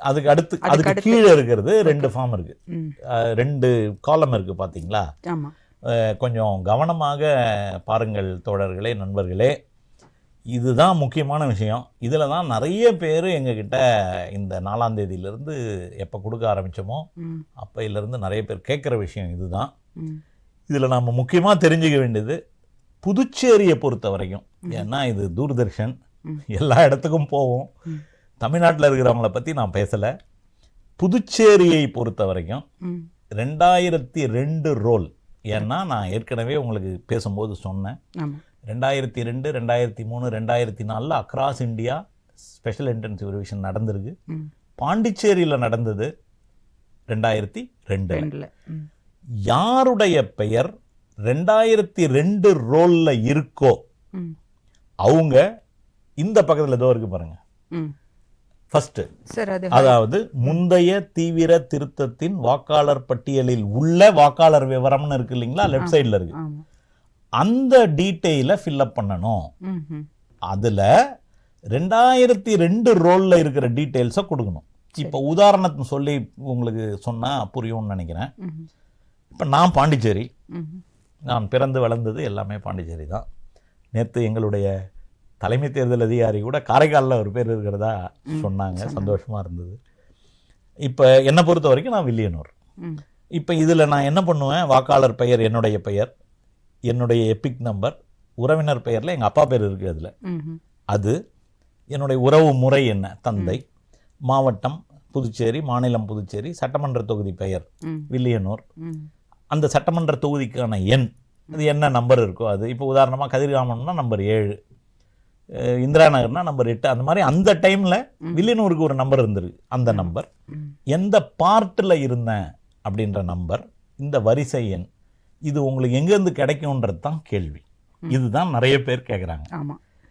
அதுக்கு அடுத்து அதுக்கு. கீழே இருக்கிறது ரெண்டு ஃபார்ம் இருக்கு. ரெண்டு காலம் இருக்கு அஹ், கொஞ்சம் கவனமாக பாருங்கள் தோழர்களே நண்பர்களே. இதுதான் முக்கியமான விஷயம். இதில் தான் நிறைய பேர் எங்ககிட்ட இந்த நாலாம் தேதியிலேருந்து எப்போ கொடுக்க ஆரம்பித்தோமோ அப்பையிலேருந்து நிறைய பேர் கேட்குற விஷயம் இதுதான். இதில் நம்ம முக்கியமாக தெரிஞ்சுக்க வேண்டியது புதுச்சேரியை பொறுத்த வரைக்கும் ஏன்னா இது தூர்தர்ஷன். எல்லா இடத்துக்கும் போவோம். தமிழ்நாட்டில் இருக்கிறவங்கள பற்றி நான் பேசலை. புதுச்சேரியை பொறுத்த வரைக்கும் ரெண்டாயிரத்தி ரெண்டு ரோல். ஏன்னா நான் ஏற்கனவே உங்களுக்கு பேசும்போது சொன்னேன். ரெண்டாயிரத்தி ரெண்டு ரெண்டாயிரத்தி மூணு ரெண்டாயிரத்தி நாலில் across India special intensive revision நடந்திருக்கு. பாண்டிச்சேரியில் நடந்தது ரெண்டாயிரத்தி ரெண்டு யாருடைய பெயர் ரெண்டாயிரத்தி ரெண்டு ரோல்ல இருக்கோ அவங்க இந்த பக்கத்தில் ஏதோ இருக்கு பாருங்க. அது அதாவது முந்தைய தீவிர திருத்தத்தின் வாக்காளர் பட்டியலில் உள்ள வாக்காளர் விவரம்னு இருக்கு இல்லைங்களா? லெஃப்ட் சைடில் இருக்கு. அந்த டீட்டெயிலை ஃபில்அப் பண்ணணும். அதில் ரெண்டாயிரத்தி ரெண்டு ரோலில் இருக்கிற டீட்டெயில்ஸை கொடுக்கணும். இப்போ உதாரணத்தை சொல்லி உங்களுக்கு சொன்னால் புரியும்னு நினைக்கிறேன். இப்போ நான் பாண்டிச்சேரி. நான் பிறந்து வளர்ந்தது எல்லாமே பாண்டிச்சேரி தான். நேற்று எங்களுடைய தலைமை தேர்தல் அதிகாரி கூட காரைக்காலில் ஒரு பேர் இருக்கிறதா சொன்னாங்க. சந்தோஷமாக இருந்தது. இப்போ என்னை பொறுத்த வரைக்கும் நான் வில்லியனூர். இப்போ இதில் நான் என்ன பண்ணுவேன்? வாக்காளர் பெயர் என்னுடைய பெயர் என்னுடைய எபிக் நம்பர் உறவினர் பெயரில் எங்கள் அப்பா பேர் இருக்குது அதில். அது என்னுடைய உறவு முறை என்ன? தந்தை மாவட்டம் புதுச்சேரி மாநிலம் புதுச்சேரி சட்டமன்ற தொகுதி பெயர் வில்லியனூர். அந்த சட்டமன்ற தொகுதிக்கான எண் அது என்ன நம்பர் இருக்கோ அது. இப்போ உதாரணமாக கதிர்காமம்னா நம்பர் ஏழு. இந்திரா நகர்னா நம்பர் எட்டு. அந்த மாதிரி அந்த டைமில் வில்லியனூருக்கு ஒரு நம்பர் இருந்திருக்கு. அந்த நம்பர் எந்த பார்ட்டில் இருந்தேன் அப்படின்ற நம்பர் இந்த வரிசை எண் இது உங்களுக்கு எங்கேருந்து கிடைக்கும்ன்றது தான் கேள்வி. இதுதான் நிறைய பேர் கேட்குறாங்க ஆமாம்